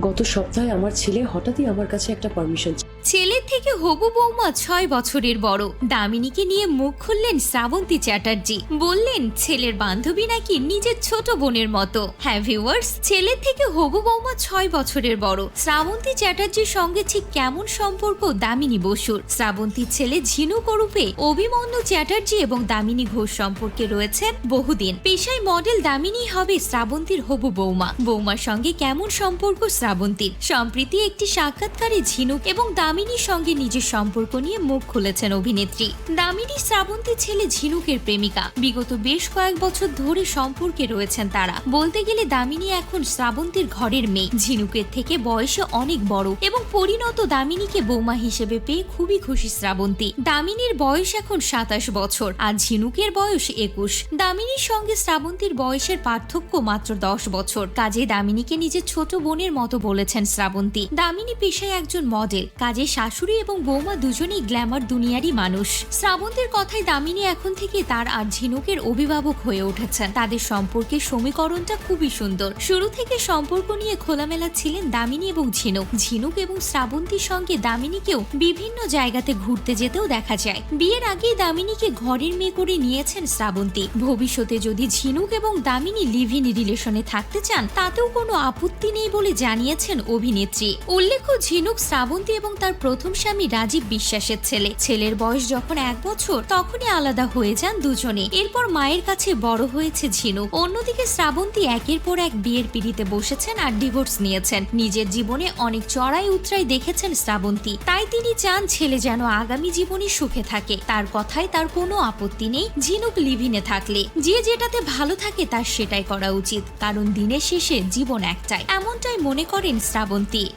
গত সপ্তাহে আমার ছেলে হঠাৎই আমার কাছে একটা পারমিশন ছেলের থেকে হবু বৌমা ছয় বছরের বড়। দামিনীকে নিয়ে মুখ খুললেন শ্রাবন্তী চ্যাটার্জি। বললেন, ছেলের বান্ধবী নাকি নিজের ছোট বোনের মতো? হ্যাঁ ভিউয়ার্স ছেলের থেকে হবু বৌমা ছয় বছরের বড়। শ্রাবন্তী চ্যাটার্জির সঙ্গে ঠিক কেমন সম্পর্ক দামিনী বসুর? শ্রাবন্তীর ছেলে ঝিনুক ওরূপে অভিমন্যু চ্যাটার্জি এবং দামিনী ঘোষ সম্পর্কে রয়েছেন বহুদিন। পেশায় মডেল দামিনী হবে শ্রাবন্তীর হবু বৌমা। বৌমার সঙ্গে কেমন সম্পর্ক শ্রাবন্তীর? সম্প্রীতি একটি সাক্ষাৎকারে ঝিনুক এবং দামিনীর সঙ্গে নিজের সম্পর্ক নিয়ে মুখ খুলেছেন অভিনেত্রী। দামিনী শ্রাবন্তীর ছেলে ঝিনুকের প্রেমিকা। বিগত বেশ কয়েক বছর ধরে সম্পর্কে রয়েছেন তারা। বলতে গেলে দামিনী এখন শ্রাবন্তীর ঘরের মেয়ে। ঝিনুকের থেকে বয়সে অনেক বড় এবং পরিণত দামিনীকে বৌমা হিসেবে পেয়ে খুবই খুশি শ্রাবন্তী। দামিনীর বয়স এখন সাতাশ বছর আর ঝিনুকের বয়স একুশ। দামিনীর সঙ্গে শ্রাবন্তীর বয়সের পার্থক্য মাত্র দশ বছর। কাজে দামিনীকে নিজের ছোট বোনের মতো বলেছেন শ্রাবন্তী। দামিনী পেশায় একজন মডেল কাজে শাশুড়ি এবং বৌমা দুজনেই গ্ল্যামার দুনিয়ারই মানুষ। শ্রাবন্তীর কথায় দামিনী এখন থেকে তার আর ঝিনুকের অভিভাবক হয়ে উঠেছেন। তাদের সম্পর্কে সমীকরণটা খুবই সুন্দর। শুরু থেকে সম্পর্ক নিয়ে খোলামেলা ছিলেন দামিনী এবং ঝিনুক। ঝিনুক এবং শ্রাবন্তীর সঙ্গে দামিনীকেও বিভিন্ন জায়গাতে ঘুরতে যেতেও দেখা যায়। বিয়ের আগেই দামিনীকে ঘরের মেয়ে করে নিয়েছেন শ্রাবন্তী। ভবিষ্যতে যদি ঝিনুক এবং দামিনী লিভ ইন রিলেশনে থাকতে চান, তাতেও কোনো আপত্তি নেই বলে জানিয়েছেন অভিনেত্রী। উল্লেখ্য, ঝিনুক, শ্রাবন্তী এবং তার প্রথম স্বামী রাজীব বিশ্বাসের ছেলে। ছেলের বয়স যখন এক বছর, তখনই আলাদা হয়ে যান দুজনে। এরপর মায়ের কাছে বড় হয়েছে ঝিনুক অন্যদিকে শ্রাবন্তী একের পর এক বিয়ের পিড়িতে বসেছেন আর ডিভোর্স নিয়েছেন। নিজের জীবনে অনেক চড়াই উতরাই দেখেছেন শ্রাবন্তী। তাই তিনি চান ছেলে যেন আগামী জীবনে সুখে থাকে। তার কথায় তার কোনো আপত্তি নেই ঝিনুক লিভিনে থাকলে। যে যেটাতে ভালো থাকে তার সেটাই করা উচিত। কারণ দিনের শেষে জীবন একটাই। এমনটাই মনে করেন শ্রাবন্তী।